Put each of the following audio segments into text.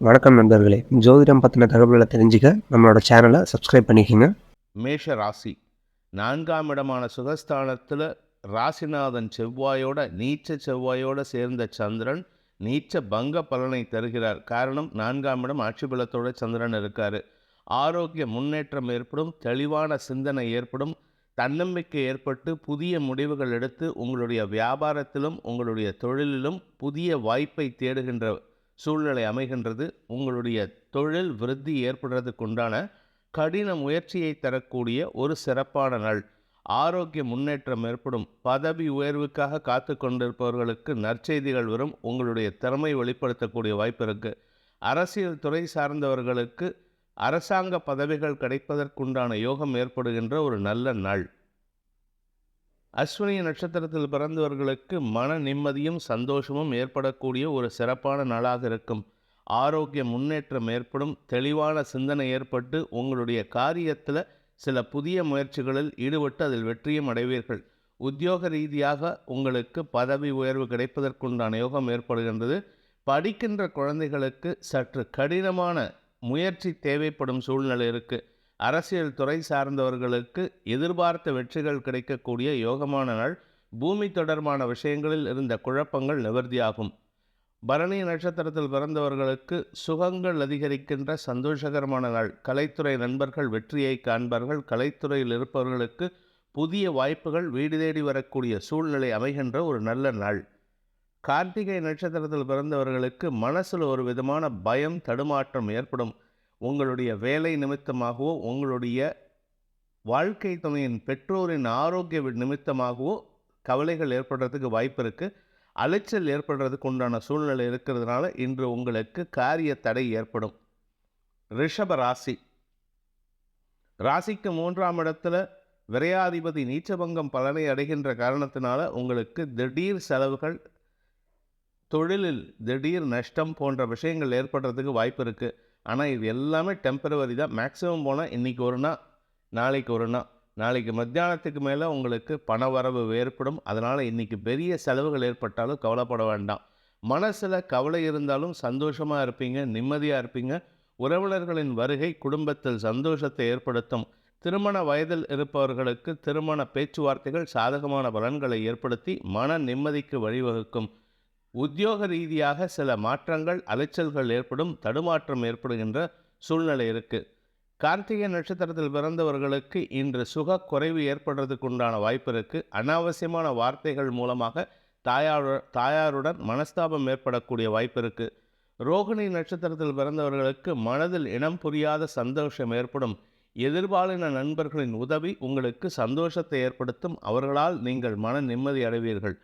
வணக்கம் நண்பர்களே. ஜோதிடம் பற்றின தகவல்களை தெரிஞ்சுக்க நம்மளோட சேனலை சப்ஸ்கிரைப் பண்ணிக்கோங்க. மேஷ ராசி. நான்காம் இடமான சுகஸ்தானத்தில் ராசிநாதன் செவ்வாயோட நீச்ச செவ்வாயோட சேர்ந்த சந்திரன் நீச்ச பங்க பலனை தருகிறார். காரணம் நான்காம் இடம் ஆட்சி பலத்தோட சந்திரன் இருக்கார். ஆரோக்கிய முன்னேற்றம் ஏற்படும் தெளிவான சிந்தனை ஏற்படும் தன்னம்பிக்கை ஏற்பட்டு புதிய முடிவுகள் எடுத்து உங்களுடைய வியாபாரத்திலும் உங்களுடைய தொழிலிலும் புதிய வாய்ப்பை தேடுகின்ற சூழ்நிலை அமைகின்றது. உங்களுடைய தொழில் விருத்தி ஏற்படுறதுக்கு உண்டான கடின முயற்சியை தரக்கூடிய ஒரு சிறப்பான நாள். ஆரோக்கிய முன்னேற்றம் ஏற்படும். பதவி உயர்வுக்காக காத்து கொண்டிருப்பவர்களுக்கு நற்செய்திகள் வரும். உங்களுடைய திறமை வெளிப்படுத்தக்கூடிய வாய்ப்பு இருக்குது அரசியல் துறை சார்ந்தவர்களுக்கு அரசாங்க பதவிகள் கிடைப்பதற்குண்டான யோகம் ஏற்படுகின்ற ஒரு நல்ல நாள். அஸ்வினி நட்சத்திரத்தில் பிறந்தவர்களுக்கு மன நிம்மதியும் சந்தோஷமும் ஏற்படக்கூடிய ஒரு சிறப்பான நாளாக இருக்கும். ஆரோக்கிய முன்னேற்றம் ஏற்படும் தெளிவான சிந்தனை ஏற்பட்டு உங்களுடைய காரியத்தில் சில புதிய முயற்சிகளில் ஈடுபட்டு அதில் வெற்றியும் அடைவீர்கள். உத்தியோக ரீதியாக உங்களுக்கு பதவி உயர்வு கிடைப்பதற்குண்டான யோகம் ஏற்படுகின்றது. படிக்கின்ற குழந்தைகளுக்கு சற்று கடினமான முயற்சி தேவைப்படும் சூழ்நிலை இருக்குது அரசியல் துறை சார்ந்தவர்களுக்கு எதிர்பார்த்த வெற்றிகள் கிடைக்கக்கூடிய யோகமான நாள். பூமி தொடர்பான விஷயங்களில் இருந்த குழப்பங்கள் நிவர்த்தியாகும். பரணி நட்சத்திரத்தில் பிறந்தவர்களுக்கு சுகங்கள் அதிகரிக்கின்ற சந்தோஷகரமான நாள். கலைத்துறை நண்பர்கள் வெற்றியை காண்பார்கள். கலைத்துறையில் இருப்பவர்களுக்கு புதிய வாய்ப்புகள் வீடு தேடி வரக்கூடிய சூழ்நிலை அமைகின்ற ஒரு நல்ல நாள். கார்த்திகை நட்சத்திரத்தில் பிறந்தவர்களுக்கு மனசில் ஒரு விதமான பயம் தடுமாற்றம் ஏற்படும். உங்களுடைய வேலை நிமித்தமாகவோ உங்களுடைய வாழ்க்கை துணையின் பெற்றோரின் ஆரோக்கிய நிமித்தமாகவோ கவலைகள் ஏற்படுறதுக்கு வாய்ப்பு இருக்குது அலைச்சல் ஏற்படுறதுக்கு உண்டான சூழ்நிலை இருக்கிறதுனால இன்று உங்களுக்கு காரிய தடை ஏற்படும். ரிஷப ராசி. ராசிக்கு மூன்றாம் இடத்துல விரையாதிபதி நீச்சபங்கம் பலனை அடைகின்ற காரணத்தினால உங்களுக்கு திடீர் செலவுகள் தொழிலில் திடீர் நஷ்டம் போன்ற விஷயங்கள் ஏற்படுறதுக்கு வாய்ப்பு இருக்குது ஆனால் இது எல்லாமே டெம்பரவரி தான். மேக்ஸிமம் போனால் இன்றைக்கி ஒரு நாள் நாளைக்கு ஒரு நாள். நாளைக்கு மத்தியானத்துக்கு மேலே உங்களுக்கு பண வரவு ஏற்படும். அதனால் இன்றைக்கி பெரிய செலவுகள் ஏற்பட்டாலும் கவலைப்பட வேண்டாம். மனசில் கவலை இருந்தாலும் சந்தோஷமாக இருப்பீங்க நிம்மதியாக இருப்பீங்க. உறவினர்களின் வருகை குடும்பத்தில் சந்தோஷத்தை ஏற்படுத்தும். திருமண வயதில் இருப்பவர்களுக்கு திருமண பேச்சுவார்த்தைகள் சாதகமான பலன்களை ஏற்படுத்தி மன நிம்மதிக்கு வழிவகுக்கும். உத்தியோக ரீதியாக சில மாற்றங்கள் அலைச்சல்கள் ஏற்படும் தடுமாற்றம் ஏற்படுகின்ற சூழ்நிலை இருக்குது கார்த்திகை நட்சத்திரத்தில் பிறந்தவர்களுக்கு இன்று சுக குறைவு ஏற்படுறதுக்கு உண்டான வாய்ப்பு இருக்குது அனாவசியமான வார்த்தைகள் மூலமாக தாயாரு தாயாருடன் மனஸ்தாபம் ஏற்படக்கூடிய வாய்ப்பு இருக்குது ரோகிணி நட்சத்திரத்தில் பிறந்தவர்களுக்கு மனதில் இனம் புரியாத சந்தோஷம் ஏற்படும். எதிர்பாலின நண்பர்களின் உதவி உங்களுக்கு சந்தோஷத்தை ஏற்படுத்தும். அவர்களால் நீங்கள் மன நிம்மதி அடைவீர்கள்.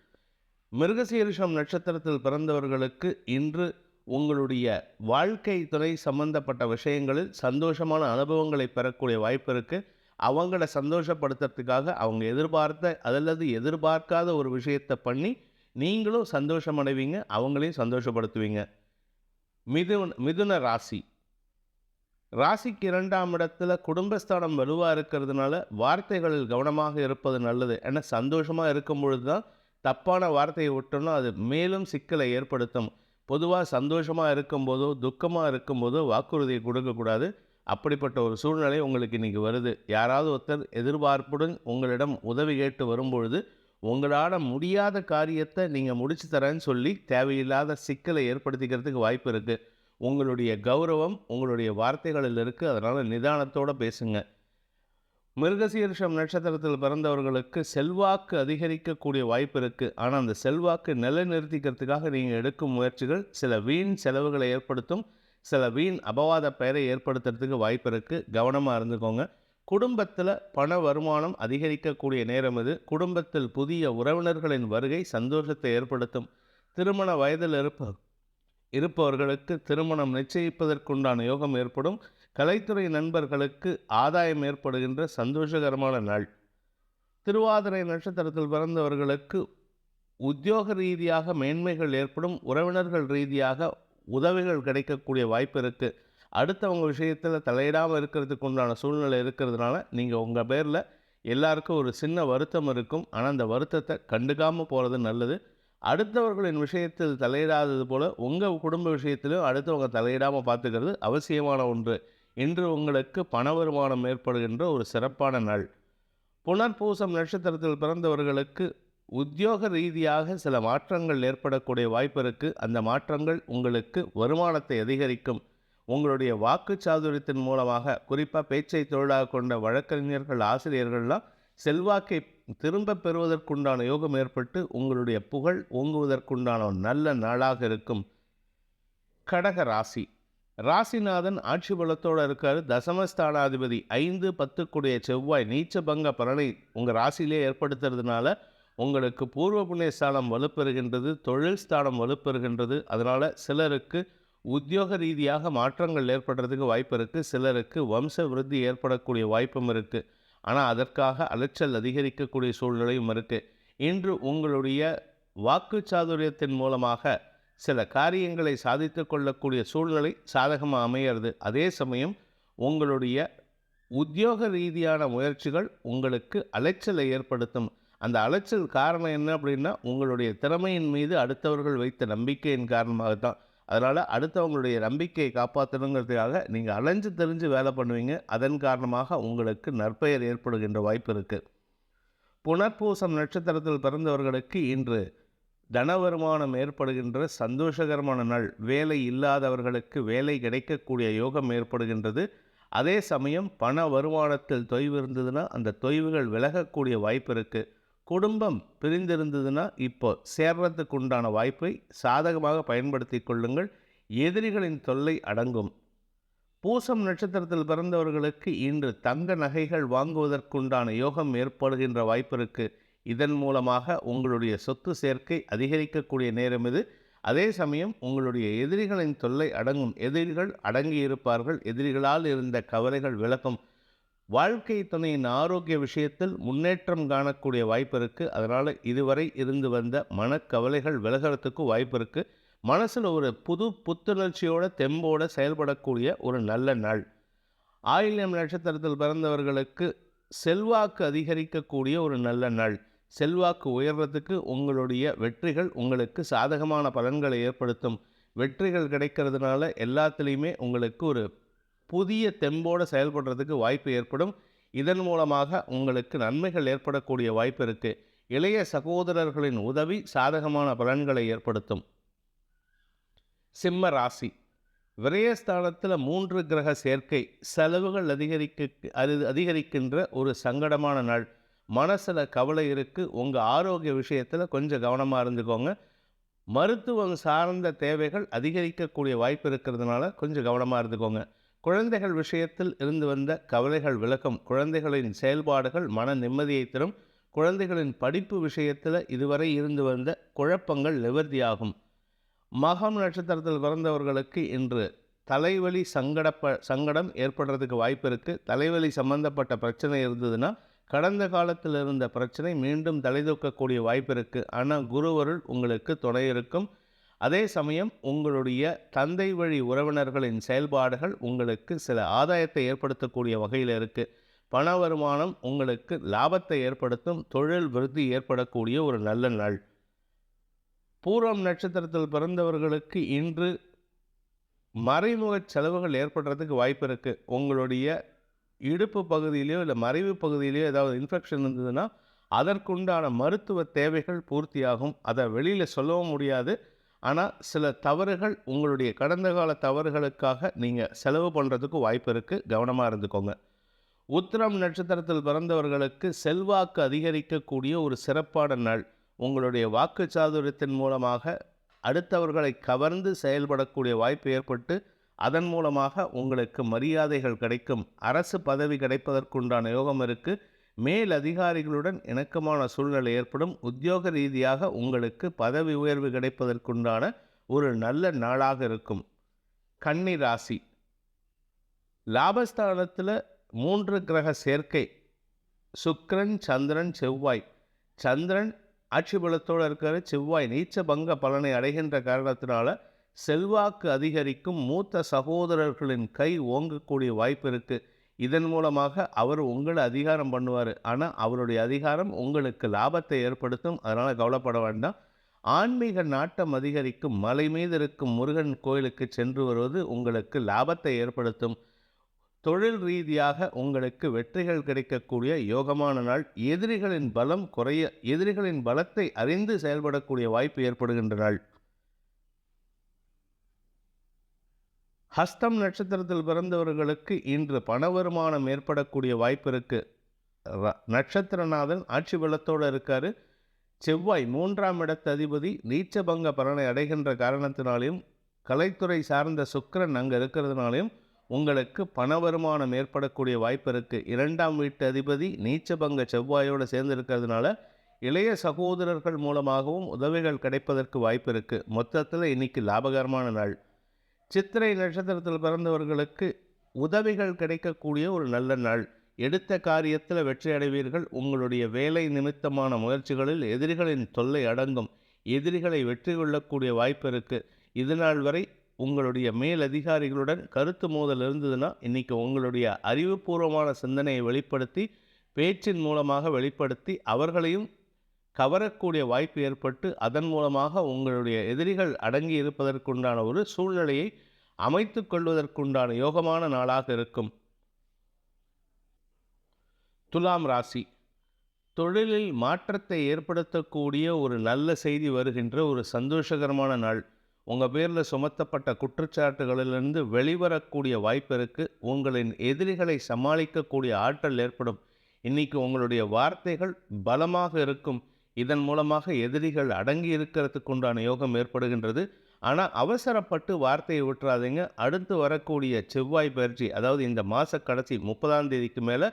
மிருகசீரிஷம் நட்சத்திரத்தில் பிறந்தவர்களுக்கு இன்று உங்களுடைய வாழ்க்கை துறை சம்பந்தப்பட்ட விஷயங்களில் சந்தோஷமான அனுபவங்களை பெறக்கூடிய வாய்ப்பு இருக்குது அவங்கள சந்தோஷப்படுத்துறதுக்காக அவங்க எதிர்பார்த்த அல்லது எதிர்பார்க்காத ஒரு விஷயத்தை பண்ணி நீங்களும் சந்தோஷமடைவீங்க அவங்களையும் சந்தோஷப்படுத்துவீங்க. மிதுன மிதுன ராசி. ராசிக்கு இரண்டாம் இடத்துல குடும்பஸ்தானம் வலுவாக இருக்கிறதுனால வார்த்தைகளில் கவனமாக இருப்பது நல்லது. ஏன்னா சந்தோஷமாக இருக்கும் பொழுது தான் தப்பான வார்த்தையை விட்டோம்னா அது மேலும் சிக்கலை ஏற்படுத்தும். பொதுவாக சந்தோஷமாக இருக்கும்போதோ துக்கமாக இருக்கும்போதோ வாக்குறுதியை கொடுக்கக்கூடாது. அப்படிப்பட்ட ஒரு சூழ்நிலை உங்களுக்கு இன்றைக்கி வருது. யாராவது ஒருத்தர் எதிர்பார்ப்புடன் உங்களிடம் உதவி கேட்டு வரும்பொழுது உங்களால் முடியாத காரியத்தை நீங்கள் முடிச்சு தரேன்னு சொல்லி தேவையில்லாத சிக்கலை ஏற்படுத்திக்கிறதுக்கு வாய்ப்பு இருக்குது உங்களுடைய கௌரவம் உங்களுடைய வார்த்தைகளில் இருக்குது அதனால் நிதானத்தோடு பேசுங்கள் மிருகசீர்ஷம் நட்சத்திரத்தில் பிறந்தவர்களுக்கு செல்வாக்கு அதிகரிக்கக்கூடிய வாய்ப்பு இருக்குது ஆனால் அந்த செல்வாக்கு நிலைநிறுத்திக்கிறதுக்காக நீங்கள் எடுக்கும் முயற்சிகள் சில வீண் செலவுகளை ஏற்படுத்தும் சில வீண் அபவாத பெயரை ஏற்படுத்துறதுக்கு வாய்ப்பு இருக்குது கவனமாக இருந்துக்கோங்க. குடும்பத்தில் பண வருமானம் அதிகரிக்கக்கூடிய நேரம் இது. குடும்பத்தில் புதிய உறவினர்களின் வருகை சந்தோஷத்தை ஏற்படுத்தும். திருமண வயதில் இருப்ப இருப்பவர்களுக்கு திருமணம் நிச்சயிப்பதற்குண்டான யோகம் ஏற்படும். கலைத்துறை நண்பர்களுக்கு ஆதாயம் ஏற்படுகின்ற சந்தோஷகரமான நாள். திருவாதிரை நட்சத்திரத்தில் பிறந்தவர்களுக்கு உத்தியோக ரீதியாக மேன்மைகள் ஏற்படும் உறவினர்கள் ரீதியாக உதவிகள் கிடைக்கக்கூடிய வாய்ப்பு இருக்குது அடுத்தவங்க விஷயத்தில் தலையிடாமல் இருக்கிறதுக்கு உண்டான சூழ்நிலை இருக்கிறதுனால நீங்கள் உங்கள் பேரில் எல்லாருக்கும் ஒரு சின்ன வருத்தம் இருக்கும். ஆனால் அந்த வருத்தத்தை கண்டுக்காமல் போகிறது நல்லது. அடுத்தவர்களின் விஷயத்தில் தலையிடாதது போல் உங்கள் குடும்ப விஷயத்திலும் அடுத்தவங்க தலையிடாமல் பார்த்துக்கிறது அவசியமான ஒன்று. இன்று உங்களுக்கு பண வருமானம் ஏற்படுகின்ற ஒரு சிறப்பான நாள். புனர்பூசம் நட்சத்திரத்தில் பிறந்தவர்களுக்கு உத்தியோக ரீதியாக சில மாற்றங்கள் ஏற்படக்கூடிய வாய்ப்பு இருக்குது அந்த மாற்றங்கள் உங்களுக்கு வருமானத்தை அதிகரிக்கும். உங்களுடைய வாக்கு சாதுரியத்தின் மூலமாக குறிப்பாக பேச்சை தொழிலாக கொண்ட வழக்கறிஞர்கள் ஆசிரியர்கள்லாம் செல்வாக்கை திரும்ப பெறுவதற்குண்டான யோகம் ஏற்பட்டு உங்களுடைய புகழ் ஓங்குவதற்குண்டான ஒரு நல்ல நாளாக இருக்கும். கடக ராசி. ராசிநாதன் ஆட்சி பலத்தோடு இருக்கார். தசமஸ்தானாதிபதி ஐந்து பத்துக்குடைய செவ்வாய் நீச்ச பங்க பலனை உங்கள் ராசியிலே ஏற்படுத்துறதுனால உங்களுக்கு பூர்வ புண்ணிய ஸ்தானம் வலுப்பெறுகின்றது தொழில் ஸ்தானம் வலுப்பெறுகின்றது. அதனால் சிலருக்கு உத்தியோக ரீதியாக மாற்றங்கள் ஏற்படுறதுக்கு வாய்ப்பு இருக்குது சிலருக்கு வம்ச விருத்தி ஏற்படக்கூடிய வாய்ப்பும் இருக்குது ஆனால் அதற்காக அலைச்சல் அதிகரிக்கக்கூடிய சூழ்நிலையும் இருக்குது இன்று உங்களுடைய வாக்கு சாதுரியத்தின் மூலமாக சில காரியங்களை சாதித்து கொள்ளக்கூடிய சூழ்நிலை சாதகமாக அமையிறது. அதே சமயம் உங்களுடைய உத்தியோக ரீதியான முயற்சிகள் உங்களுக்கு அலைச்சலை ஏற்படுத்தும். அந்த அலைச்சல் காரணம் என்ன அப்படின்னா உங்களுடைய திறமையின் மீது அடுத்தவர்கள் வைத்த நம்பிக்கையின் காரணமாக தான் அதனால் அடுத்தவங்களுடைய நம்பிக்கையை காப்பாற்றணுங்கிறதுக்காக நீங்கள் அலைஞ்சு தெரிஞ்சு வேலை பண்ணுவீங்க. அதன் காரணமாக உங்களுக்கு நற்பெயர் ஏற்படுகின்ற வாய்ப்பு இருக்குது புனர்பூசம் நட்சத்திரத்தில் பிறந்தவர்களுக்கு இன்று தன வருமானம் ஏற்படுகின்ற சந்தோஷகரமான நாள் வேலை இல்லாதவர்களுக்கு வேலை கிடைக்கக்கூடிய யோகம் ஏற்படுகின்றது. அதே சமயம் பண வருமானத்தில் தொய்வு இருந்ததுன்னா அந்த தொய்வுகள் விலகக்கூடிய வாய்ப்பு இருக்குது குடும்பம் பிரிந்திருந்ததுன்னா இப்போ சேர்றதுக்கு உண்டான வாய்ப்பை சாதகமாக பயன்படுத்தி கொள்ளுங்கள். எதிரிகளின் தொல்லை அடங்கும். பூசம் நட்சத்திரத்தில் பிறந்தவர்களுக்கு இன்று தங்க நகைகள் வாங்குவதற்குண்டான யோகம் ஏற்படுகின்ற வாய்ப்பு இருக்குது இதன் மூலமாக உங்களுடைய சொத்து சேர்க்கை அதிகரிக்கக்கூடிய நேரம் இது. அதே சமயம் உங்களுடைய எதிரிகளின் தொல்லை அடங்கும். எதிரிகள் அடங்கி இருப்பார்கள். எதிரிகளால் இருந்த கவலைகள் விளக்கும் வாழ்க்கை துணையின் ஆரோக்கிய விஷயத்தில் முன்னேற்றம் காணக்கூடிய வாய்ப்பு இருக்குது அதனால் இதுவரை இருந்து வந்த மனக்கவலைகள் விலகிறதுக்கு வாய்ப்பு இருக்குது மனசில் ஒரு புது புத்துணர்ச்சியோட தெம்போடு செயல்படக்கூடிய ஒரு நல்ல நாள். ஆயில்யம் நட்சத்திரத்தில் பிறந்தவர்களுக்கு செல்வாக்கு அதிகரிக்கக்கூடிய ஒரு நல்ல நாள். செல்வாக்கு உயர்றதுக்கு உங்களுடைய வெற்றிகள் உங்களுக்கு சாதகமான பலன்களை ஏற்படுத்தும். வெற்றிகள் கிடைக்கிறதுனால எல்லாத்துலேயுமே உங்களுக்கு ஒரு புதிய தெம்போடு செயல்படுறதுக்கு வாய்ப்பு ஏற்படும். இதன் மூலமாக உங்களுக்கு நன்மைகள் ஏற்படக்கூடிய வாய்ப்பு இருக்குது இளைய சகோதரர்களின் உதவி சாதகமான பலன்களை ஏற்படுத்தும். சிம்ம ராசி. விரயஸ்தானத்தில் மூன்று கிரக சேர்க்கை செலவுகள் அதிகரிக்க அது அதிகரிக்கின்ற ஒரு சங்கடமான நாள். மனசில் கவலை இருக்குது உங்கள் ஆரோக்கிய விஷயத்தில் கொஞ்சம் கவனமாக இருந்துக்கோங்க. மருத்துவம் சார்ந்த தேவைகள் அதிகரிக்கக்கூடிய வாய்ப்பு இருக்கிறதுனால கொஞ்சம் கவனமாக இருந்துக்கோங்க. குழந்தைகள் விஷயத்தில் இருந்து வந்த கவலைகள் விளக்கம் குழந்தைகளின் செயல்பாடுகள் மன நிம்மதியை தரும். குழந்தைகளின் படிப்பு விஷயத்தில் இதுவரை இருந்து வந்த குழப்பங்கள் நிவர்த்தியாகும். மகம் நட்சத்திரத்தில் பிறந்தவர்களுக்கு இன்று தலைவலி சங்கடப்ப சங்கடம் ஏற்படுறதுக்கு வாய்ப்பு இருக்குது தலைவலி சம்பந்தப்பட்ட பிரச்சனை இருந்ததுன்னா கடந்த காலத்தில் இருந்த பிரச்சனை மீண்டும் தலைதூக்கக்கூடிய வாய்ப்பு இருக்குது ஆனால் குருவருள் உங்களுக்கு துணை இருக்கும். அதே சமயம் உங்களுடைய தந்தை வழி உறவினர்களின் செயல்பாடுகள் உங்களுக்கு சில ஆதாயத்தை ஏற்படுத்தக்கூடிய வகையில் இருக்குது பண வருமானம் உங்களுக்கு லாபத்தை ஏற்படுத்தும். தொழில் விருத்தி ஏற்படக்கூடிய ஒரு நல்ல நாள். பூர்வம் நட்சத்திரத்தில் பிறந்தவர்களுக்கு இன்று மறைமுக செலவுகள் ஏற்படுறதுக்கு வாய்ப்பு இருக்குது உங்களுடைய இடுப்பு பகுதியிலையோ இல்லை மறைவு பகுதியிலையோ ஏதாவது இன்ஃபெக்ஷன் இருந்ததுன்னா அதற்குண்டான மருத்துவ தேவைகள் பூர்த்தியாகும். அதை வெளியில் சொல்லவும் முடியாது. ஆனால் சில தவறுகள் உங்களுடைய கடந்த கால தவறுகளுக்காக நீங்கள் செலவு பண்ணுறதுக்கு வாய்ப்பு இருக்குது கவனமாக இருந்துக்கோங்க. உத்திரம் நட்சத்திரத்தில் பிறந்தவர்களுக்கு செல்வாக்கு அதிகரிக்கக்கூடிய ஒரு சிறப்பான நாள். உங்களுடைய வாக்கு சாதுரியத்தின் மூலமாக அடுத்தவர்களை கவர்ந்து செயல்படக்கூடிய வாய்ப்பு ஏற்பட்டு அதன் மூலமாக உங்களுக்கு மரியாதைகள் கிடைக்கும். அரசு பதவி கிடைப்பதற்குண்டான யோகம் இருக்குது மேல் அதிகாரிகளுடன் இணக்கமான சூழ்நிலை ஏற்படும். உத்தியோக ரீதியாக உங்களுக்கு பதவி உயர்வு கிடைப்பதற்குண்டான ஒரு நல்ல நாளாக இருக்கும். கன்னி ராசி. லாபஸ்தானத்தில் மூன்று கிரக சேர்க்கை. சுக்கரன் சந்திரன் செவ்வாய். சந்திரன் ஆட்சி பலத்தோடு இருக்கிற செவ்வாய் நீச்ச பங்க பலனை அடைகின்ற காரணத்தினால செல்வாக்கு அதிகரிக்கும் மூத்த சகோதரர்களின் கை ஓங்கக்கூடிய வாய்ப்பு இருக்குது இதன் மூலமாக அவர் உங்களை அதிகாரம் பண்ணுவார். ஆனால் அவருடைய அதிகாரம் உங்களுக்கு லாபத்தை ஏற்படுத்தும். அதனால் கவலைப்பட வேண்டாம். ஆன்மீக நாட்டம் அதிகரிக்கும். மலை மீது இருக்கும் முருகன் கோயிலுக்கு சென்று வருவது உங்களுக்கு லாபத்தை ஏற்படுத்தும். தொழில் ரீதியாக உங்களுக்கு வெற்றிகள் கிடைக்கக்கூடிய யோகமான நாள். எதிரிகளின் பலம் குறைய எதிரிகளின் பலத்தை அறிந்து செயல்படக்கூடிய வாய்ப்பு ஏற்படுகின்ற நாள். ஹஸ்தம் நட்சத்திரத்தில் பிறந்தவர்களுக்கு இன்று பண வருமானம் ஏற்படக்கூடிய வாய்ப்பு இருக்குது நட்சத்திரநாதன் ஆட்சி பலத்தோடு இருக்கார். செவ்வாய் மூன்றாம் இடத்து அதிபதி நீச்சபங்க பலனை அடைகின்ற காரணத்தினாலையும் கலைத்துறை சார்ந்த சுக்கரன் அங்கே இருக்கிறதுனாலையும் உங்களுக்கு பண வருமானம் ஏற்படக்கூடிய வாய்ப்பு இருக்குது இரண்டாம் வீட்டு அதிபதி நீச்சபங்க செவ்வாயோடு சேர்ந்து இருக்கிறதுனால இளைய சகோதரர்கள் மூலமாகவும் உதவிகள் கிடைப்பதற்கு வாய்ப்பு இருக்குது மொத்தத்தில் இன்னைக்கு லாபகரமான நாள். சித்திரை நட்சத்திரத்தில் பிறந்தவர்களுக்கு உதவிகள் கிடைக்கக்கூடிய ஒரு நல்ல நாள். எடுத்த காரியத்தில் வெற்றி அடைவீர்கள். உங்களுடைய வேலை நிமித்தமான முயற்சிகளில் எதிரிகளின் தொல்லை அடங்கும். எதிரிகளை வெற்றி கொள்ளக்கூடிய வாய்ப்பு இருக்குது இது நாள் வரை உங்களுடைய மேல் அதிகாரிகளுடன் கருத்து மோதல் இருந்ததுன்னா இன்னைக்கு உங்களுடைய அறிவுபூர்வமான சிந்தனையை வெளிப்படுத்தி பேச்சின் மூலமாக வெளிப்படுத்தி அவர்களையும் கவரக்கூடிய வாய்ப்பு ஏற்பட்டு அதன் மூலமாக உங்களுடைய எதிரிகள் அடங்கி இருப்பதற்குண்டான ஒரு சூழ்நிலையை அமைத்து கொள்வதற்குண்டான யோகமான நாளாக இருக்கும். துலாம் ராசி. தொழிலில் மாற்றத்தை ஏற்படுத்தக்கூடிய ஒரு நல்ல செய்தி வருகின்ற ஒரு சந்தோஷகரமான நாள். உங்கள் பேரில் சுமத்தப்பட்ட குற்றச்சாட்டுகளிலிருந்து வெளிவரக்கூடிய வாய்ப்பு இருக்குது உங்களின் எதிரிகளை சமாளிக்கக்கூடிய ஆற்றல் ஏற்படும். இன்னைக்கு உங்களுடைய வார்த்தைகள் பலமாக இருக்கும். இதன் மூலமாக எதிரிகள் அடங்கி இருக்கிறதுக்கு உண்டான யோகம் ஏற்படுகின்றது. ஆனால் அவசரப்பட்டு வார்த்தையை விட்டுறாதீங்க. அடுத்து வரக்கூடிய செவ்வாய் பயிற்சி அதாவது இந்த மாத கடைசி முப்பதாம் தேதிக்கு மேலே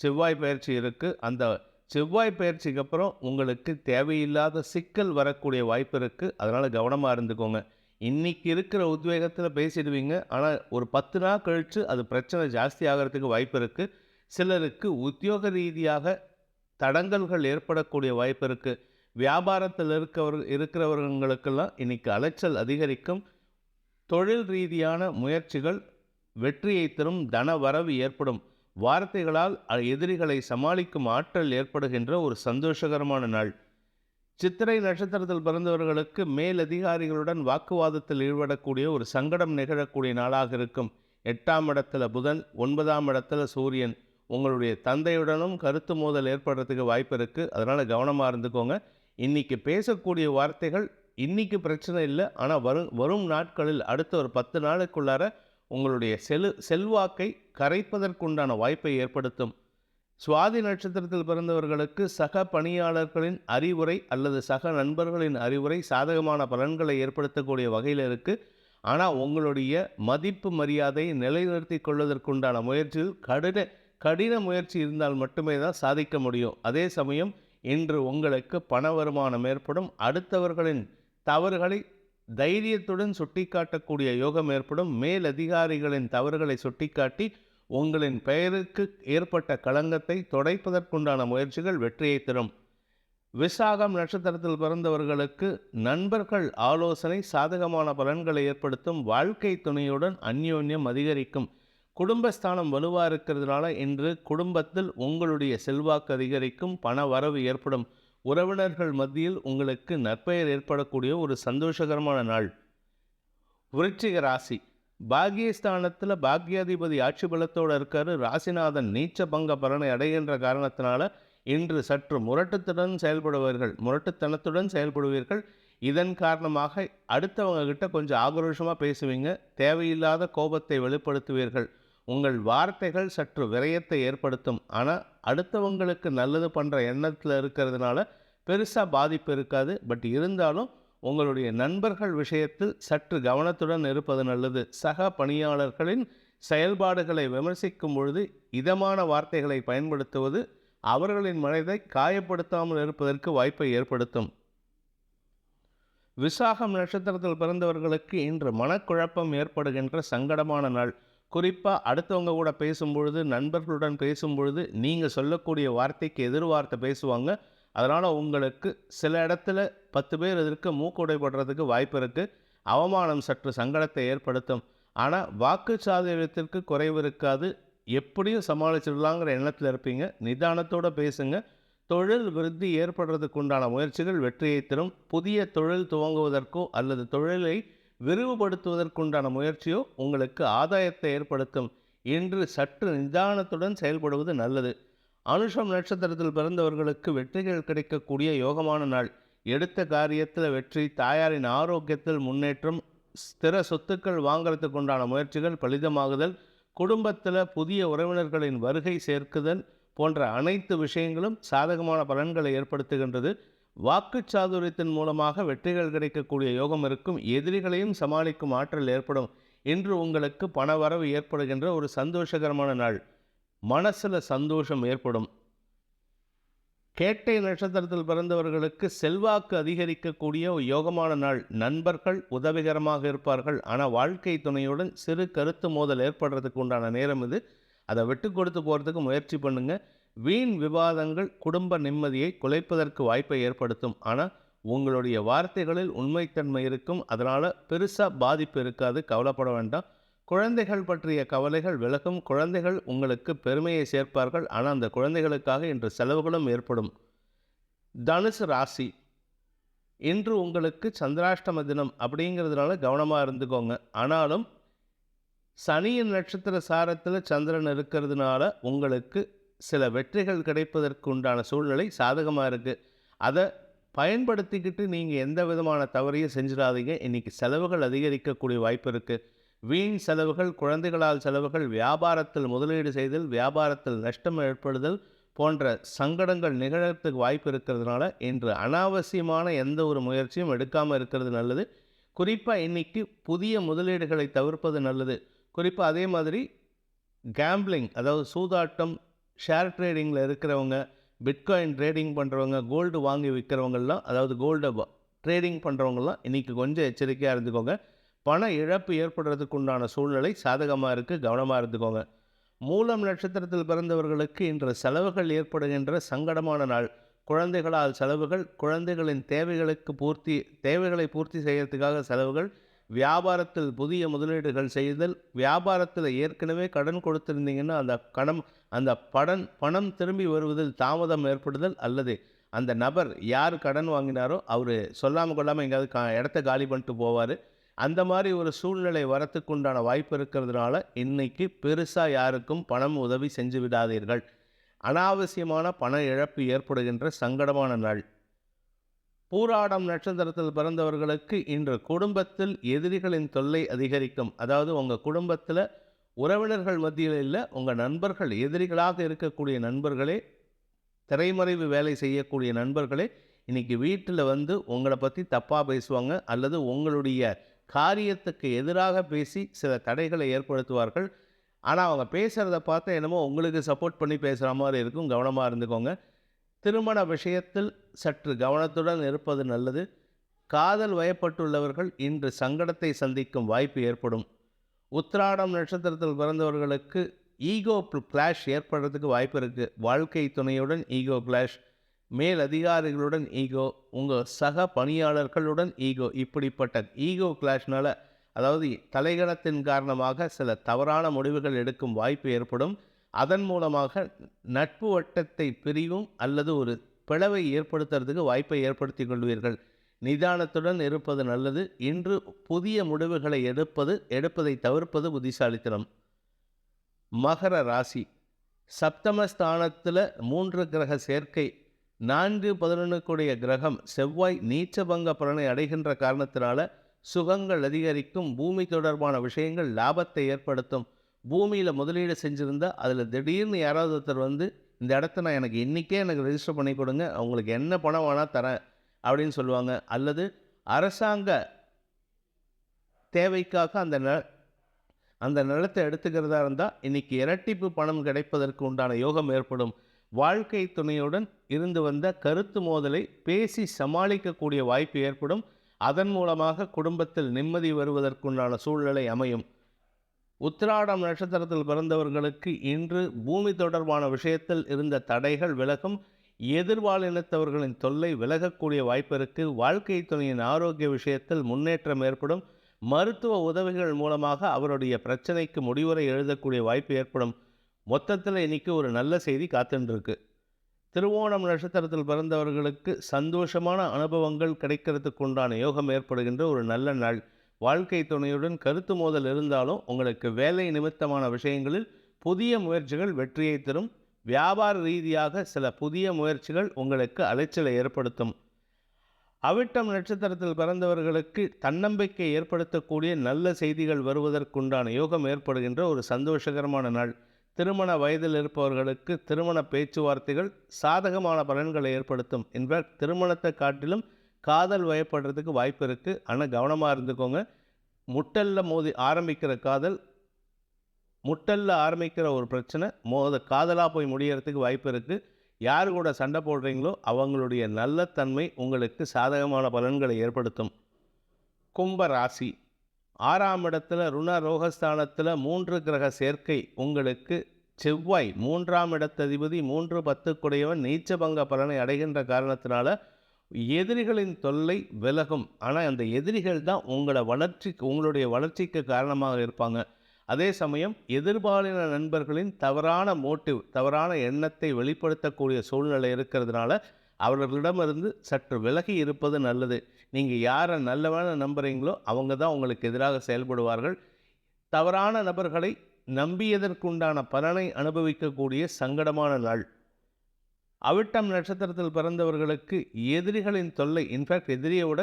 செவ்வாய் பயிற்சி இருக்குது அந்த செவ்வாய் பயிற்சிக்கு அப்புறம் உங்களுக்கு தேவையில்லாத சிக்கல் வரக்கூடிய வாய்ப்பு இருக்குது அதனால் கவனமாக இருந்துக்கோங்க. இன்றைக்கி இருக்கிற உத்வேகத்தில் பேசிடுவீங்க. ஆனால் ஒரு பத்து நாள் கழித்து அது பிரச்சனை ஜாஸ்தி ஆகிறதுக்கு வாய்ப்பு இருக்குது சிலருக்கு உத்தியோக ரீதியாக தடங்கல்கள் ஏற்படக்கூடிய வாய்ப்பு இருக்குது வியாபாரத்தில் இருக்கவர் இருக்கிறவர்களுக்கெல்லாம் இன்னைக்கு அலைச்சல் அதிகரிக்கும். தொழில் ரீதியான முயற்சிகள் வெற்றியை தரும் தன வரவு ஏற்படும். வார்த்தைகளால் எதிரிகளை சமாளிக்கும் ஆற்றல் ஏற்படுகின்ற ஒரு சந்தோஷகரமான நாள். சித்திரை நட்சத்திரத்தில் பிறந்தவர்களுக்கு மேலதிகாரிகளுடன் வாக்குவாதத்தில் ஈடுபடக்கூடிய ஒரு சங்கடம் நிகழக்கூடிய நாளாக இருக்கும். எட்டாம் இடத்துல புதன் ஒன்பதாம் இடத்துல சூரியன். உங்களுடைய தந்தையுடனும் கருத்து மோதல் ஏற்படுறதுக்கு வாய்ப்பு இருக்குது அதனால் கவனமாக இருந்துக்கோங்க. இன்றைக்கி பேசக்கூடிய வார்த்தைகள் இன்றைக்கி பிரச்சனை இல்லை. ஆனால் வரும் வரும் நாட்களில் அடுத்த ஒரு பத்து நாளுக்குள்ளார உங்களுடைய செலு செல்வாக்கை கரைப்பதற்குண்டான வாய்ப்பை ஏற்படுத்தும். சுவாதி நட்சத்திரத்தில் பிறந்தவர்களுக்கு சக பணியாளர்களின் அறிவுரை அல்லது சக நண்பர்களின் அறிவுரை சாதகமான பலன்களை ஏற்படுத்தக்கூடிய வகையில் இருக்குது ஆனால் உங்களுடைய மதிப்பு மரியாதையை நிலைநிறுத்திக் கொள்வதற்குண்டான முயற்சியில் கடின கடின முயற்சி இருந்தால் மட்டுமே தான் சாதிக்க முடியும். அதே சமயம் இன்று உங்களுக்கு பண வருமானம் ஏற்படும். அடுத்தவர்களின் தவறுகளை தைரியத்துடன் சுட்டிக்காட்டக்கூடிய யோகம் ஏற்படும். மேல் அதிகாரிகளின் தவறுகளை சுட்டிக்காட்டி உங்களின் பெயருக்கு ஏற்பட்ட களங்கத்தை துடைப்பதற்குண்டான முயற்சிகள் வெற்றியை தரும். விசாகம் நட்சத்திரத்தில் பிறந்தவர்களுக்கு நண்பர்கள் ஆலோசனை சாதகமான பலன்களை ஏற்படுத்தும். வாழ்க்கை துணையுடன் அந்யோன்யம் அதிகரிக்கும். குடும்பஸ்தானம் வலுவாக இருக்கிறதுனால இன்று குடும்பத்தில் உங்களுடைய செல்வாக்கு அதிகரிக்கும் பண வரவு ஏற்படும். உறவினர்கள் மத்தியில் உங்களுக்கு நற்பெயர் ஏற்படக்கூடிய ஒரு சந்தோஷகரமான நாள். விருச்சிக ராசி. பாக்கியஸ்தானத்தில் பாக்யாதிபதி ஆட்சி பலத்தோடு இருக்காரு. ராசிநாதன் நீச்ச பங்க பலனை அடைகின்ற காரணத்தினால இன்று சற்று முரட்டுத்துடன் செயல்படுவீர்கள். முரட்டுத்தனத்துடன் செயல்படுவீர்கள். இதன் காரணமாக அடுத்தவங்க கிட்ட கொஞ்சம் ஆக்ரோஷமாக பேசுவீங்க. தேவையில்லாத கோபத்தை வெளிப்படுத்துவீர்கள். உங்கள் வார்த்தைகள் சற்று விரயத்தை ஏற்படுத்தும். ஆனால் அடுத்தவங்களுக்கு நல்லது பண்ணுற எண்ணத்தில் இருக்கிறதுனால பெருசாக பாதிப்பு இருக்காது. பட் இருந்தாலும் உங்களுடைய நண்பர்கள் விஷயத்தில் சற்று கவனத்துடன் இருப்பது நல்லது. சக பணியாளர்களின் செயல்பாடுகளை விமர்சிக்கும் பொழுது இதமான வார்த்தைகளை பயன்படுத்துவது அவர்களின் மனதை காயப்படுத்தாமல் இருப்பதற்கு வாய்ப்பை ஏற்படுத்தும். விசாகம் நட்சத்திரத்தில் பிறந்தவர்களுக்கு இன்று மனக்குழப்பம் ஏற்படுகின்ற சங்கடமான நாள். குறிப்பாக அடுத்தவங்க கூட பேசும்பொழுது நண்பர்களுடன் பேசும்பொழுது நீங்கள் சொல்லக்கூடிய வார்த்தைக்கு எதிர்வார்த்தை பேசுவாங்க. அதனால் உங்களுக்கு சில இடத்துல பத்து பேர் இதற்கு மூக்குடைப்படுறதுக்கு வாய்ப்பு இருக்குது அவமானம் சற்று சங்கடத்தை ஏற்படுத்தும். ஆனால் வாக்கு சாதகத்திற்கு குறைவு இருக்காது. எப்படியும் சமாளிச்சிடலாங்கிற எண்ணத்தில் இருப்பீங்க. நிதானத்தோடு பேசுங்க. தொழில் விருத்தி ஏற்படுறதுக்கு உண்டான முயற்சிகள் வெற்றியை தரும். புதிய தொழில் துவங்குவதற்கோ அல்லது தொழிலை விரிவுபடுத்துவதற்குண்டான முயற்சியோ உங்களுக்கு ஆதாயத்தை ஏற்படுத்தும் இன்று சற்று நிதானத்துடன் செயல்படுவது நல்லது. அனுஷம் நட்சத்திரத்தில் பிறந்தவர்களுக்கு வெற்றிகள் கிடைக்கக்கூடிய யோகமான நாள். எடுத்த காரியத்தில் வெற்றி தாயாரின் ஆரோக்கியத்தில் முன்னேற்றம் ஸ்திர சொத்துக்கள் வாங்குறதுக்கு உண்டான முயற்சிகள் பலிதமாகுதல் குடும்பத்தில் புதிய உறவினர்களின் வருகை சேர்க்குதல் போன்ற அனைத்து விஷயங்களும் சாதகமான பலன்களை ஏற்படுத்துகின்றது. வாக்கு சாதுரியத்தின் மூலமாக வெற்றிகள் கிடைக்கக்கூடிய யோகம் இருக்கும். எதிரிகளையும் சமாளிக்கும் ஆற்றல் ஏற்படும். இன்று உங்களுக்கு பணவரவு ஏற்படுகின்ற ஒரு சந்தோஷகரமான நாள். மனசில் சந்தோஷம் ஏற்படும். கேட்டை நட்சத்திரத்தில் பிறந்தவர்களுக்கு செல்வாக்கு அதிகரிக்கக்கூடிய ஒரு யோகமான நாள். நண்பர்கள் உதவிகரமாக இருப்பார்கள். ஆனால் வாழ்க்கை துணையுடன் சிறு கருத்து மோதல் ஏற்படுறதுக்கு உண்டான நேரம் இது. அதை விட்டு கொடுத்து போகிறதுக்கு முயற்சி பண்ணுங்கள் வீண் விவாதங்கள் குடும்ப நிம்மதியை குலைப்பதற்கு வாய்ப்பை ஏற்படுத்தும். ஆனால் உங்களுடைய வார்த்தைகளில் உண்மைத்தன்மை இருக்கும். அதனால் பெருசாக பாதிப்பு இருக்காது. கவலைப்பட வேண்டாம். குழந்தைகள் பற்றிய கவலைகள் விலகும். குழந்தைகள் உங்களுக்கு பெருமையை சேர்ப்பார்கள். ஆனால் அந்த குழந்தைகளுக்காக இன்று செலவுகளும் ஏற்படும். தனுசு ராசி. இன்று உங்களுக்கு சந்திராஷ்டம தினம் அப்படிங்கிறதுனால கவனமாக இருந்துக்கோங்க. ஆனாலும் சனியின் நட்சத்திர சாரத்தில் சந்திரன் இருக்கிறதுனால உங்களுக்கு சில வெற்றிகள் கிடைப்பதற்கு உண்டான சூழ்நிலை சாதகமாக இருக்குது அதை பயன்படுத்திக்கிட்டு நீங்கள் எந்த விதமான தவறையும் செஞ்சிடாதீங்க. இன்றைக்கி செலவுகள் அதிகரிக்கக்கூடிய வாய்ப்பு இருக்குது வீண் செலவுகள் குழந்தைகளால் செலவுகள் வியாபாரத்தில் முதலீடு செய்தல் வியாபாரத்தில் நஷ்டம் ஏற்படுதல் போன்ற சங்கடங்கள் நிகழத்துக்கு வாய்ப்பு இருக்கிறதுனால இன்று அனாவசியமான எந்த ஒரு முயற்சியும் எடுக்காமல் இருக்கிறது நல்லது. குறிப்பாக இன்றைக்கி புதிய முதலீடுகளை தவிர்ப்பது நல்லது. குறிப்பாக அதே மாதிரி கேம்பிளிங் அதாவது சூதாட்டம் ஷேர் ட்ரேடிங்கில் இருக்கிறவங்க பிட்காயின் ட்ரேடிங் பண்ணுறவங்க கோல்டு வாங்கி விற்கிறவங்கெல்லாம் அதாவது கோல்டை ட்ரேடிங் பண்ணுறவங்கெல்லாம் இன்றைக்கி கொஞ்சம் எச்சரிக்கையாக இருந்துக்கோங்க. பண இழப்பு ஏற்படுறதுக்கு உண்டான சூழ்நிலை சாதகமாக இருக்குது கவனமாக இருந்துக்கோங்க. மூலம் நட்சத்திரத்தில் பிறந்தவர்களுக்கு இன்று செலவுகள் ஏற்படுகின்ற சங்கடமான நாள். குழந்தைகளால் செலவுகள் குழந்தைகளின் தேவைகளுக்கு பூர்த்தி தேவைகளை பூர்த்தி செய்கிறதுக்காக செலவுகள் வியாபாரத்தில் புதிய முதலீடுகள் செய்தல் வியாபாரத்தில் ஏற்கனவே கடன் கொடுத்துருந்தீங்கன்னா அந்த கடன் அந்த படன் பணம் திரும்பி வருவதில் தாமதம் ஏற்படுதல் அல்லது அந்த நபர் யார் கடன் வாங்கினாரோ அவர் சொல்லாமல் கொள்ளாமல் எங்கேயாவது கா இடத்த காலி பண்ணிட்டு போவார். அந்த மாதிரி ஒரு சூழ்நிலை வரத்துக்கு உண்டான வாய்ப்பு இருக்கிறதுனால இன்னைக்கு பெருசாக யாருக்கும் பணம் உதவி செஞ்சு விடாதீர்கள். அனாவசியமான பண இழப்பு ஏற்படுகின்ற சங்கடமான நாள். பூராடம் நட்சத்திரத்தில் பிறந்தவர்களுக்கு இன்று குடும்பத்தில் எதிரிகளின் தொல்லை அதிகரிக்கும். அதாவது உங்கள் குடும்பத்தில் உறவினர்கள் மத்தியில் இல்லை உங்கள் நண்பர்கள் எதிரிகளாக இருக்கக்கூடிய நண்பர்களே திரைமறைவு வேலை செய்யக்கூடிய நண்பர்களே இன்னைக்கு வீட்டில் வந்து உங்களை பற்றி தப்பாக பேசுவாங்க அல்லது உங்களுடைய காரியத்துக்கு எதிராக பேசி சில தடைகளை ஏற்படுத்துவார்கள். ஆனால் அவங்க பேசுகிறத பார்த்தா என்னமோ உங்களுக்கு சப்போர்ட் பண்ணி பேசுகிற மாதிரி இருக்கும். கவனமாக இருந்துக்கோங்க. திருமண விஷயத்தில் சற்று கவனத்துடன் இருப்பது நல்லது. காதல் வயப்பட்டுள்ளவர்கள் இன்று சங்கடத்தை சந்திக்கும் வாய்ப்பு ஏற்படும். உத்திராடம் நட்சத்திரத்தில் பிறந்தவர்களுக்கு ஈகோ கிளாஷ் ஏற்படுறதுக்கு வாய்ப்பு இருக்குது வாழ்க்கை துணையுடன் ஈகோ கிளாஷ். மேல் அதிகாரிகளுடன் ஈகோ. உங்கள் சக பணியாளர்களுடன் ஈகோ. இப்படிப்பட்ட ஈகோ கிளாஷ்னால் அதாவது தலைகணத்தின் காரணமாக சில தவறான முடிவுகள் எடுக்கும் வாய்ப்பு ஏற்படும். அதன் மூலமாக நட்பு வட்டத்தை பிரிவும் அல்லது ஒரு பிளவை ஏற்படுத்துறதுக்கு வாய்ப்பை ஏற்படுத்தி கொள்வீர்கள். நிதானத்துடன் இருப்பது நல்லது. இன்று புதிய முடிவுகளை எடுப்பது எடுப்பதை தவிர்ப்பது புத்திசாலித்தனம். மகர ராசி. சப்தமஸ்தானத்தில் மூன்று கிரக சேர்க்கை. நான்கு பதினொன்றுக்குடைய கிரகம் செவ்வாய் நீச்சபங்க பலனை அடைகின்ற காரணத்தினால சுகங்கள் அதிகரிக்கும். பூமி தொடர்பான விஷயங்கள் லாபத்தை ஏற்படுத்தும். பூமியில் முதலீடு செஞ்சுருந்தா அதில் திடீர்னு யாராவது ஒருத்தர் வந்து இந்த இடத்த நான் எனக்கு இன்றைக்கே எனக்கு ரெஜிஸ்டர் பண்ணி கொடுங்க அவங்களுக்கு என்ன பணம் வேணால் தரேன் அப்படின்னு சொல்லுவாங்க. அல்லது அரசாங்க தேவைக்காக அந்த ந அந்த நிலத்தை எடுத்துக்கிறதா இருந்தால் இன்றைக்கி இரட்டிப்பு பணம் கிடைப்பதற்கு உண்டான யோகம் ஏற்படும். வாழ்க்கை துணையுடன் இருந்து வந்த கருத்து மோதலை பேசி சமாளிக்கக்கூடிய வாய்ப்பு ஏற்படும். அதன் மூலமாக குடும்பத்தில் நிம்மதி வருவதற்குண்டான சூழ்நிலை அமையும். உத்திராடம் நட்சத்திரத்தில் பிறந்தவர்களுக்கு இன்று பூமி தொடர்பான விஷயத்தில் இருந்த தடைகள் விலகும் எதிர்வாழினத்தவர்களின் தொல்லை விலகக்கூடிய வாய்ப்பிற்கு வாழ்க்கை துணையின் ஆரோக்கிய விஷயத்தில் முன்னேற்றம் ஏற்படும். மருத்துவ உதவிகள் மூலமாக அவருடைய பிரச்சனைக்கு முடிவுரை எழுதக்கூடிய வாய்ப்பு ஏற்படும். மொத்தத்தில் இன்னைக்கு ஒரு நல்ல செய்தி காத்துருக்கு திருவோணம் நட்சத்திரத்தில் பிறந்தவர்களுக்கு சந்தோஷமான அனுபவங்கள் கிடைக்கிறதுக்கு உண்டான யோகம் ஏற்படுகின்ற ஒரு நல்ல நாள். வாழ்க்கை துணையுடன் கருத்து மோதல் இருந்தாலும் உங்களுக்கு வேலை நிமித்தமான விஷயங்களில் புதிய முயற்சிகள் வெற்றியை தரும். வியாபார ரீதியாக சில புதிய முயற்சிகள் உங்களுக்கு அலைச்சலை ஏற்படுத்தும். அவிட்டம் நட்சத்திரத்தில் பிறந்தவர்களுக்கு தன்னம்பிக்கை ஏற்படுத்தக்கூடிய நல்ல செய்திகள் வருவதற்குண்டான யோகம் ஏற்படுகின்ற ஒரு சந்தோஷகரமான நாள். திருமண வயதில் இருப்பவர்களுக்கு திருமண பேச்சுவார்த்தைகள் சாதகமான பலன்களை ஏற்படுத்தும். இன்ஃபேக்ட் திருமணத்தை காட்டிலும் காதல் வயப்படுறதுக்கு வாய்ப்பு இருக்குது ஆனால் கவனமாக இருந்துக்கோங்க. முட்டல்ல மோதி ஆரம்பிக்கிற காதல் முட்டல்ல ஆரம்பிக்கிற ஒரு பிரச்சனை மோத காதலாக போய் முடியறதுக்கு வாய்ப்பு இருக்குது யார் கூட சண்டை போடுறீங்களோ அவங்களுடைய நல்ல தன்மை உங்களுக்கு சாதகமான பலன்களை ஏற்படுத்தும். கும்ப ராசி. ஆறாம் இடத்துல ருண ரோகஸ்தானத்தில் மூன்று கிரக சேர்க்கை உங்களுக்கு செவ்வாய் மூன்றாம் இடத்ததிபதி மூன்று பத்துக்குடையவன் நீச்சபங்க பலனை அடைகின்ற காரணத்தினால எதிரிகளின் தொல்லை விலகும். ஆனால் அந்த எதிரிகள் தான் உங்களோட வளர்ச்சிக்கு உங்களுடைய வளர்ச்சிக்கு காரணமாக இருப்பாங்க. அதே சமயம் எதிர்பாலின நண்பர்களின் தவறான மோட்டிவ் தவறான எண்ணத்தை வெளிப்படுத்தக்கூடிய சூழ்நிலை இருக்கிறதுனால அவர்களிடமிருந்து சற்று விலகி இருப்பது நல்லது. நீங்கள் யாரை நல்லவன நம்புகிறீங்களோ அவங்க தான் உங்களுக்கு எதிராக செயல்படுவார்கள். தவறான நபர்களை நம்பியதற்குண்டான பலனை அனுபவிக்கக்கூடிய சங்கடமான நாள். அவிட்டம் நட்சத்திரத்தில் பிறந்தவர்களுக்கு எதிரிகளின் தொல்லை இன்ஃபேக்ட் எதிரியை விட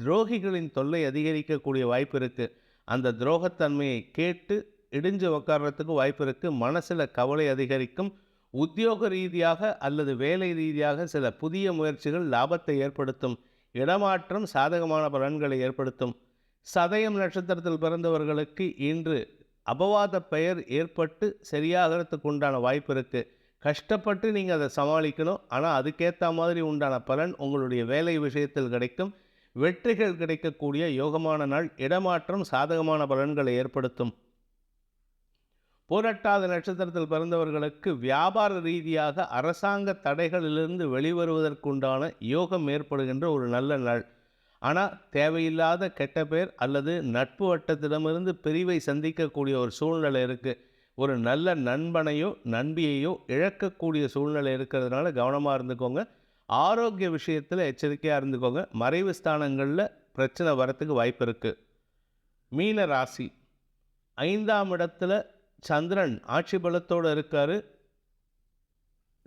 துரோகிகளின் தொல்லை அதிகரிக்கக்கூடிய வாய்ப்பு இருக்குது அந்த துரோகத்தன்மையை கேட்டு இடிஞ்சு உக்காடுறதுக்கு வாய்ப்பு இருக்குது மனசில் கவலை அதிகரிக்கும். உத்தியோக ரீதியாக அல்லது வேலை ரீதியாக சில புதிய முயற்சிகள் லாபத்தை ஏற்படுத்தும். இடமாற்றம் சாதகமான பலன்களை ஏற்படுத்தும். சதயம் நட்சத்திரத்தில் பிறந்தவர்களுக்கு இன்று அபவாத பெயர் ஏற்பட்டு சரியாகிறதுக்கு உண்டான வாய்ப்பு இருக்குது கஷ்டப்பட்டு நீங்கள் அதை சமாளிக்கணும். ஆனால் அதுக்கேற்ற மாதிரி உண்டான பலன் உங்களுடைய வேலை விஷயத்தில் கிடைக்கும். வெற்றிகள் கிடைக்கக்கூடிய யோகமான நாள். இடமாற்றம் சாதகமான பலன்களை ஏற்படுத்தும். போராட்டாத நட்சத்திரத்தில் பிறந்தவர்களுக்கு வியாபார ரீதியாக அரசாங்க தடைகளிலிருந்து வெளிவருவதற்குண்டான யோகம் ஏற்படுகின்ற ஒரு நல்ல நாள். ஆனால் தேவையில்லாத கெட்ட பேர் அல்லது நட்பு வட்டத்திடமிருந்து பிரிவை சந்திக்கக்கூடிய ஒரு சூழ்நிலை இருக்குது ஒரு நல்ல நண்பனையோ நண்பியையோ இழக்கக்கூடிய சூழ்நிலை இருக்கிறதுனால கவனமாக இருந்துக்கோங்க. ஆரோக்கிய விஷயத்தில் எச்சரிக்கையாக இருந்துக்கோங்க. மறைவு ஸ்தானங்களில் பிரச்சனை வரத்துக்கு வாய்ப்பு இருக்குது மீன ராசி. ஐந்தாம் இடத்துல சந்திரன் ஆட்சி பலத்தோடு இருக்கார்.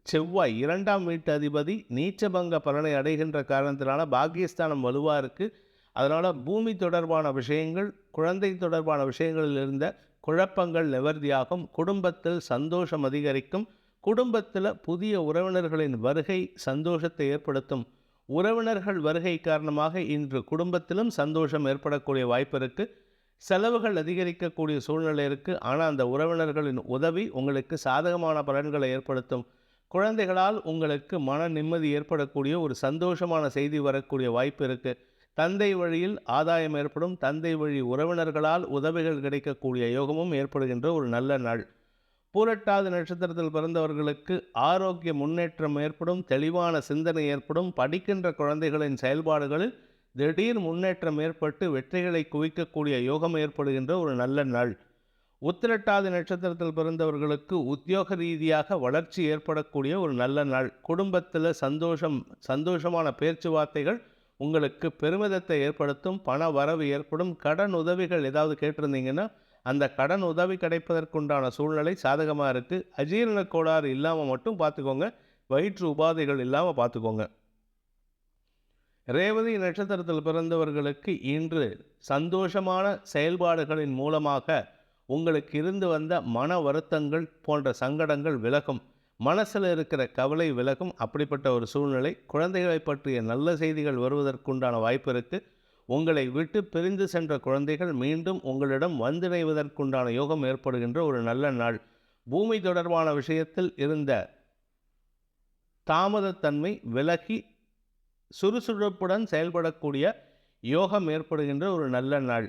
செவ்வாய் இரண்டாம் வீட்டு அதிபதி நீச்சபங்க பலனை அடைகின்ற காரணத்தினால பாக்கியஸ்தானம் வலுவாக இருக்குது அதனால் பூமி தொடர்பான விஷயங்கள் குழந்தை தொடர்பான விஷயங்களில் இருந்த குழப்பங்கள் நிவர்த்தியாகும் குடும்பத்தில் சந்தோஷம் அதிகரிக்கும் குடும்பத்தில் புதிய உறவினர்களின் வருகை சந்தோஷத்தை ஏற்படுத்தும். உறவினர்கள் வருகை காரணமாக இன்று குடும்பத்திலும் சந்தோஷம் ஏற்படக்கூடிய வாய்ப்பு இருக்குது செலவுகள் அதிகரிக்கக்கூடிய சூழ்நிலை இருக்குது ஆனால் அந்த உறவினர்களின் உதவி உங்களுக்கு சாதகமான பலன்களை ஏற்படுத்தும். குழந்தைகளால் உங்களுக்கு மன நிம்மதி ஏற்படக்கூடிய ஒரு சந்தோஷமான செய்தி வரக்கூடிய வாய்ப்பு இருக்குது தந்தை வழியில் ஆதாயம் ஏற்படும். தந்தை வழி உறவினர்களால் உதவிகள் கிடைக்கக்கூடிய யோகமும் ஏற்படுகின்ற ஒரு நல்ல நாள். பூரட்டாதி நட்சத்திரத்தில் பிறந்தவர்களுக்கு ஆரோக்கிய முன்னேற்றம் ஏற்படும். தெளிவான சிந்தனை ஏற்படும். படிக்கின்ற குழந்தைகளின் செயல்பாடுகளில் திடீர் முன்னேற்றம் ஏற்பட்டு வெற்றிகளை குவிக்கக்கூடிய யோகம் ஏற்படுகின்ற ஒரு நல்ல நாள். உத்திரட்டாதி நட்சத்திரத்தில் பிறந்தவர்களுக்கு உத்தியோக ரீதியாக வளர்ச்சி ஏற்படக்கூடிய ஒரு நல்ல நாள். குடும்பத்தில் சந்தோஷம் சந்தோஷமான பேச்சுவார்த்தைகள் உங்களுக்கு பெருமிதத்தை ஏற்படுத்தும் பண வரவு ஏற்படும் கடன் உதவிகள் ஏதாவது கேட்டிருந்தீங்கன்னா அந்த கடன் உதவி கிடைப்பதற்குண்டான சூழ்நிலை சாதகமாக இருக்குது அஜீரண கோளாறு இல்லாமல் மட்டும் பார்த்துக்கோங்க. வயிற்று உபாதைகள் இல்லாமல் பார்த்துக்கோங்க. ரேவதி நட்சத்திரத்தில் பிறந்தவர்களுக்கு இன்று சந்தோஷமான செயல்பாடுகளின் மூலமாக உங்களுக்கு இருந்து வந்த மன வருத்தங்கள் போன்ற சங்கடங்கள் விலகும். மனசில் இருக்கிற கவலை விலகும் அப்படிப்பட்ட ஒரு சூழ்நிலை. குழந்தைகளை பற்றிய நல்ல செய்திகள் வருவதற்குண்டான வாய்ப்பு இருக்குது உங்களை விட்டு பிரிந்து சென்ற குழந்தைகள் மீண்டும் உங்களிடம் வந்திணைவதற்குண்டான யோகம் ஏற்படுகின்ற ஒரு நல்ல நாள். பூமி தொடர்பான விஷயத்தில் இருந்த தாமதத்தன்மை விலகி சுறுசுறுப்புடன் செயல்படக்கூடிய யோகம் ஏற்படுகின்ற ஒரு நல்ல நாள்.